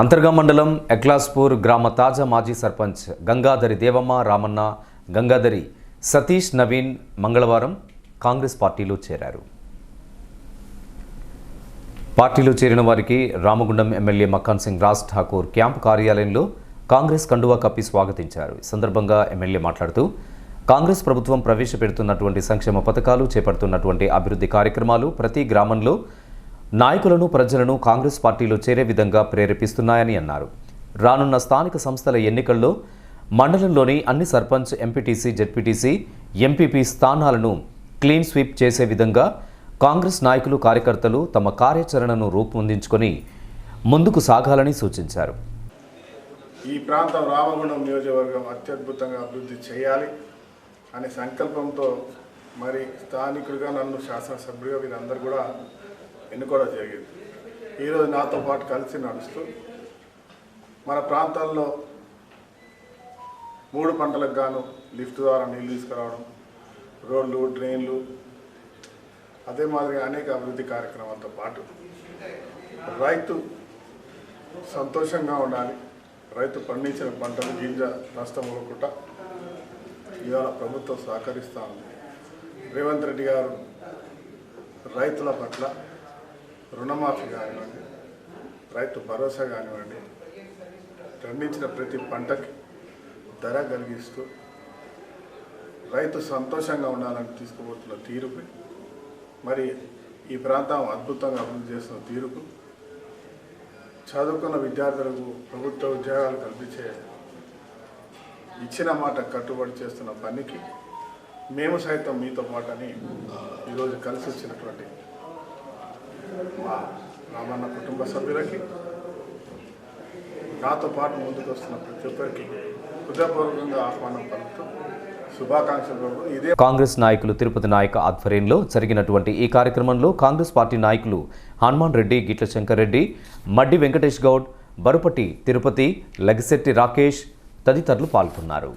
అంతర్గా మండలం ఎక్లాస్పూర్ గ్రామ తాజా మాజీ సర్పంచ్ గంగాధరి దేవమ్మ రామన్న గంగాధరి సతీష్ నవీన్ మంగళవారం కాంగ్రెస్ పార్టీలో చేరారు. పార్టీలో చేరిన వారికి రామగుండం ఎమ్మెల్యే మక్కాన్ సింగ్ రాజ్ ఠాకూర్ క్యాంపు కార్యాలయంలో కాంగ్రెస్ కండువా కప్పి స్వాగతించారు. ఈ సందర్భంగా ఎమ్మెల్యే మాట్లాడుతూ కాంగ్రెస్ ప్రభుత్వం ప్రవేశపెడుతున్నటువంటి సంక్షేమ పథకాలు చేపడుతున్నటువంటి అభివృద్ధి కార్యక్రమాలు ప్రతి గ్రామంలో నాయకులను ప్రజలను కాంగ్రెస్ పార్టీలో చేరే విధంగా ప్రేరేపిస్తున్నాయని అన్నారు. రానున్న స్థానిక సంస్థల ఎన్నికల్లో మండలంలోని అన్ని సర్పంచ్ ఎంపీటీసీ జెడ్పీటీసీ ఎంపీపీ స్థానాలను క్లీన్ స్వీప్ చేసే విధంగా కాంగ్రెస్ నాయకులు కార్యకర్తలు తమ కార్యాచరణను రూపొందించుకొని ముందుకు సాగాలని సూచించారు. ఈ ప్రాంతం రామగుండం నియోజకవర్గం అత్యద్భుతంగా అభివృద్ధి చేయాలి అనే సంకల్పంతో మరి స్థానికుడిగా నన్ను శాసనసభ్యుడిగా వీరందరూ కూడా ఎన్నుకోవడం జరిగింది ఈరోజు నాతో పాటు కలిసి నడుస్తూ మన ప్రాంతాల్లో మూడు పంటలకు గాను లిఫ్ట్ ద్వారా నీళ్ళు తీసుకురావడం రోడ్లు డ్రైన్లు అదే మాదిరిగా అనేక అభివృద్ధి కార్యక్రమాలతో పాటు రైతు సంతోషంగా ఉండాలి. రైతు పండించిన పంటలు గింజ నష్టం అవ్వకుండా ఇవాళ ప్రభుత్వం సహకరిస్తూ ఉంది. రేవంత్ రెడ్డి గారు రైతుల పట్ల రుణమాఫీ కానివ్వండి రైతు భరోసా కానివ్వండి పండించిన ప్రతి పంటకి ధర కలిగిస్తూ రైతు సంతోషంగా ఉండాలని తీసుకుపోతున్న తీరుపై మరి ఈ ప్రాంతం అద్భుతంగా అభివృద్ధి చేస్తున్న తీరుకు చదువుకున్న విద్యార్థులకు ప్రభుత్వ ఉద్యోగాలు కల్పించే ఇచ్చిన మాట కట్టుబడి చేస్తున్న పనికి మేము సైతం మీతో పాటని ఈరోజు కలిసి వచ్చినటువంటి మా రామన్న కుటుంబ సభ్యులకి నాతో పాటు ముందుకు వస్తున్న ప్రతి ఒక్కరికి హృదయపూర్వకంగా ఆహ్వానం పలుకుతూ శుభాకాంక్షలు కాంగ్రెస్ నాయకులు తిరుపతి నాయక ఆధ్వర్యంలో జరిగినటువంటి ఈ కార్యక్రమంలో కాంగ్రెస్ పార్టీ నాయకులు హనుమాన్ రెడ్డి గిట్ల శంకర్ రెడ్డి మడ్డి వెంకటేష్ గౌడ్ బరుపటి తిరుపతి లగిశెట్టి రాకేష్ తదితరులు పాల్గొన్నారు.